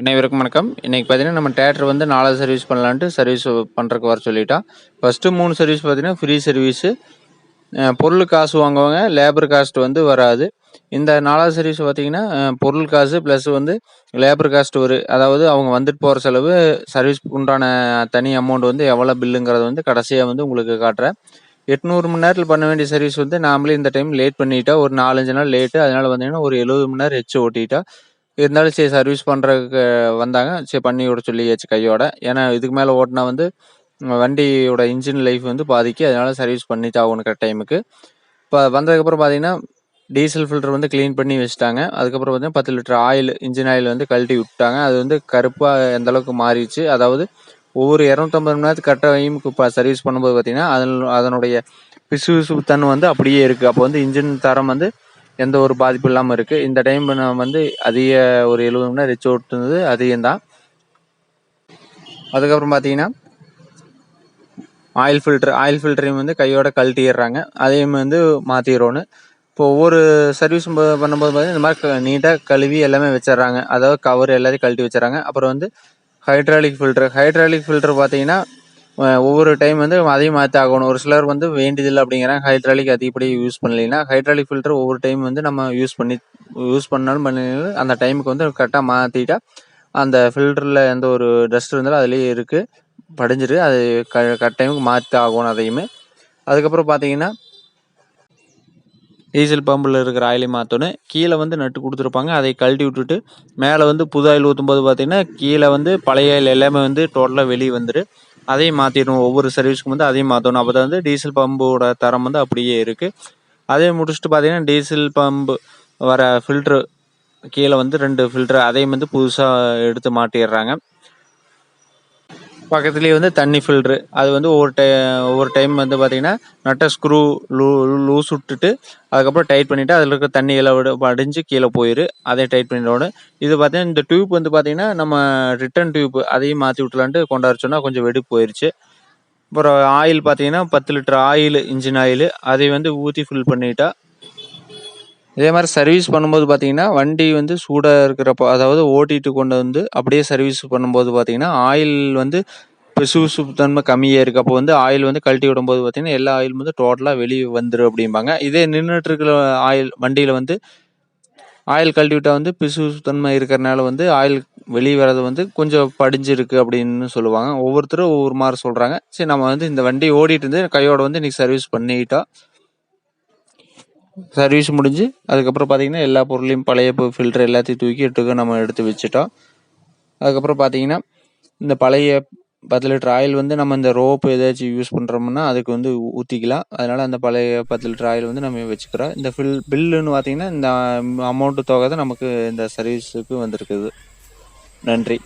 அனைவருக்கும் வணக்கம். இன்னைக்கு பார்த்தீங்கன்னா நம்ம தேட்டர் வந்து நாலாவது சர்வீஸ் பண்ணலான்ட்டு சர்வீஸ் பண்ணுறக்கு வர சொல்லிட்டா. ஃபஸ்ட்டு மூணு சர்வீஸ் பார்த்தீங்கன்னா ஃப்ரீ சர்வீஸு பொருள் காசு வாங்குவாங்க லேபர் காஸ்ட் வந்து வராது. இந்த நாலாவது சர்வீஸ் பார்த்தீங்கன்னா பொருள் காசு ப்ளஸ் வந்து லேபர் காஸ்ட் ஒரு அதாவது அவங்க வந்துட்டு போகிற செலவு சர்வீஸ் உண்டான தனி அமௌண்ட் வந்து எவ்வளோ பில்லுங்கிறத வந்து கடைசியாக வந்து உங்களுக்கு காட்டுறேன். எட்நூறு மணி நேரத்தில் பண்ண வேண்டிய சர்வீஸ் வந்து நாமளே இந்த டைம் லேட் பண்ணிட்டா ஒரு நாலஞ்சு நாள் லேட்டு அதனால் பார்த்தீங்கன்னா ஒரு எழுபது மணி நேரம் ஹெச் ஓட்டிட்டா இருந்தாலும் சரி சர்வீஸ் பண்ணுறதுக்கு வந்தாங்க. சரி பண்ணி விட சொல்லியாச்சு கையோட. ஏன்னா இதுக்கு மேலே ஓட்டினா வந்து வண்டியோட இன்ஜின் லைஃப் வந்து பாதிக்கு. அதனால சர்வீஸ் பண்ணி ஆகணும் கரெக்ட் டைமுக்கு இப்போ வந்ததுக்கப்புறம் பார்த்தீங்கன்னா டீசல் ஃபில்டர் வந்து க்ளீன் பண்ணி வச்சுட்டாங்க. அதுக்கப்புறம் பார்த்தீங்கன்னா பத்து லிட்டர் ஆயில் இன்ஜின் ஆயில் வந்து கழட்டி விட்டாங்க. அது வந்து கருப்பாக எந்த அளவுக்கு மாறிடுச்சு. அதாவது ஒவ்வொரு இரநூத்தம்பது மணி நேரத்துக்கு கரெக்டாக டைமுக்கு இப்போ சர்வீஸ் பண்ணும்போது பார்த்தீங்கன்னா அதன் அதனுடைய பிசு பிசுத்தன்மை வந்து அப்படியே இருக்குது அப்போ வந்து இன்ஜின் தரம் வந்து எந்த ஒரு பாதிப்பும் இல்லாமல் இருக்குது இந்த டைம் நான் வந்து அதிக ஒரு எழுபது மணி நேரம் ரிச் ஓட்டுனது அதிகம்தான். அதுக்கப்புறம் பார்த்தீங்கன்னா ஆயில் ஃபில்டர் ஆயில் ஃபில்டரையும் வந்து கையோட கழட்டிடுறாங்க. அதையும் வந்து மாற்றிடணும் இப்போ ஒவ்வொரு சர்வீஸும் பண்ணும்போது பார்த்தீங்கன்னா இந்த மாதிரி நீட்டாக கழுவி எல்லாமே வச்சிடுறாங்க. அதாவது கவர் எல்லாத்தையும் கழட்டி வச்சிடறாங்க. அப்புறம் வந்து ஹைட்ராலிக் ஃபில்டர் ஹைட்ராலிக் ஃபில்டர் பார்த்தீங்கன்னா ஒவ்வொரு டைம் வந்து அதையும் மாற்றி ஆகணும். ஒரு சிலர் வந்து வேண்டியதில்லை அப்படிங்கிறாங்க. ஹைட்ராலிக் அதிகப்படி யூஸ் பண்ணலைன்னா ஹைட்ராலிக் ஃபில்டர் ஒவ்வொரு டைம் வந்து நம்ம யூஸ் பண்ணி யூஸ் பண்ணாலும் பண்ணி அந்த டைமுக்கு வந்து கரெக்டாக மாற்றிட்டா அந்த ஃபில்டரில் எந்த ஒரு டஸ்ட் இருந்தாலும் அதுலேயே இருக்குது படிஞ்சிருக்கு அது க கரெக்ட் டைமுக்கு மாற்றி ஆகணும் அதையுமே. அதுக்கப்புறம் பார்த்தீங்கன்னா டீசல் பம்பில் இருக்கிற ஆயிலையும் மாற்றணும் கீழே வந்து நட்டு கொடுத்துருப்பாங்க. அதை கழட்டி விட்டுட்டு மேலே வந்து புது ஆயில் ஊற்றும்போது பார்த்தீங்கன்னா கீழே வந்து பழைய ஆயில் எல்லாமே வந்து டோட்டலாக வெளியே வந்துடும் அதையும் மாற்றிடணும் ஒவ்வொரு சர்வீஸ்க்கும் வந்து அதையும் மாற்றணும் அப்போ வந்து டீசல் பம்போட தரம் வந்து அப்படியே இருக்குது அதே முடிச்சுட்டு பார்த்தீங்கன்னா டீசல் பம்பு வர ஃபில்ட்ரு கீழே வந்து ரெண்டு ஃபில்ட்ரு அதையும் வந்து புதுசாக எடுத்து மாட்டிடுறாங்க பக்கத்துலேயே வந்து தண்ணி ஃபில்ட்ரு அது வந்து ஒவ்வொரு டை ஒவ்வொரு டைம் வந்து பார்த்தீங்கன்னா நட்டை ஸ்க்ரூ லூ லூஸ் விட்டுட்டு அதுக்கப்புறம் டைட் பண்ணிவிட்டு அதில் இருக்க தண்ணி எல்லாம் விட அடிஞ்சு கீழே போயிரு. அதே டைட் பண்ணிடணும் இது பார்த்தீங்கன்னா இந்த டியூப் வந்து பார்த்தீங்கன்னா நம்ம ரிட்டர்ன் டியூப் அதையும் மாற்றி விட்டுலான்ட்டு கொண்டாட கொஞ்சம் வெடிப்பு போயிடுச்சு அப்புறம் ஆயில் பார்த்தீங்கன்னா பத்து லிட்டர் ஆயில் இன்ஜின் ஆயில் அதை வந்து ஊற்றி ஃபில் பண்ணிட்டா இதே மாதிரி சர்வீஸ் பண்ணும்போது பார்த்தீங்கன்னா வண்டி வந்து சூடாக இருக்கிறப்போ அதாவது ஓட்டிட்டு கொண்டு வந்து அப்படியே சர்வீஸ் பண்ணும்போது பார்த்தீங்கன்னா ஆயில் வந்து பிசு தன்மை கம்மியாக இருக்குது அப்போ வந்து ஆயில் வந்து கழட்டி விடும்போது பார்த்தீங்கன்னா எல்லா ஆயிலும் வந்து டோட்டலாக வெளியே வந்துடும் அப்படிம்பாங்க. இதே நின்றுட்டு இருக்கிற ஆயில் வண்டியில் வந்து ஆயில் கழட்டி விட்டால் வந்து பிசு தன்மை இருக்கிறனால வந்து ஆயில் வெளியே வர்றது வந்து கொஞ்சம் படிஞ்சிருக்கு அப்படின்னு சொல்லுவாங்க. ஒவ்வொருத்தரும் ஒவ்வொரு மாதிரி சொல்கிறாங்க சரி நம்ம வந்து இந்த வண்டி ஓடிட்டு இருந்து கையோட வந்து இன்றைக்கி சர்வீஸ் பண்ணிட்டோம். சர்வீஸ் முடிஞ்சு அதுக்கப்புறம் பார்த்தீங்கன்னா எல்லா பொருளையும் பழைய ஃபில்டர் எல்லாத்தையும் தூக்கி எட்டுக்க நம்ம எடுத்து வச்சுட்டோம். அதுக்கப்புறம் பார்த்தீங்கன்னா இந்த பழைய பத்து லிட்டர் ஆயில் வந்து நம்ம இந்த ரோப்பு ஏதாச்சும் யூஸ் பண்ணுறோம்னா அதுக்கு வந்து ஊற்றிக்கலாம் அதனால் அந்த பழைய பத்து லிட்டர் ஆயில் வந்து நம்ம வச்சுக்கிறோம். இந்த ஃபில் பில்லுன்னு பார்த்தீங்கன்னா இந்த அமௌண்ட்டு தொகை தான் நமக்கு இந்த சர்வீஸுக்கு வந்திருக்குது. நன்றி.